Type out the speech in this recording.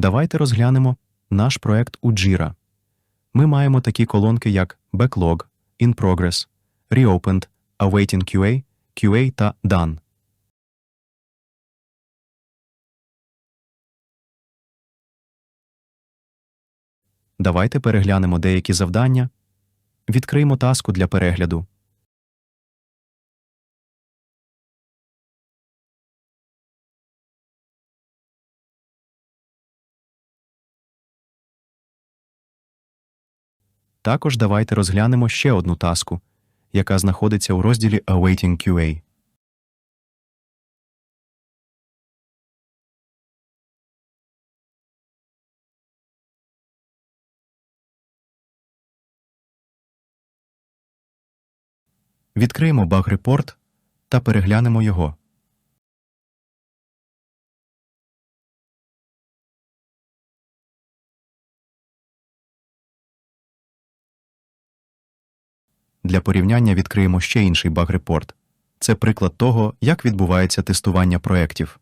Давайте розглянемо наш проект у Jira. Ми маємо такі колонки, як Backlog, In Progress, Reopened, Awaiting QA, QA та Done. Давайте переглянемо деякі завдання. Відкриємо таску для перегляду. Також давайте розглянемо ще одну таску, яка знаходиться у розділі Awaiting QA. Відкриємо баг-репорт та переглянемо його. Для порівняння відкриємо ще інший баг-репорт. Це приклад того, як відбувається тестування проєктів.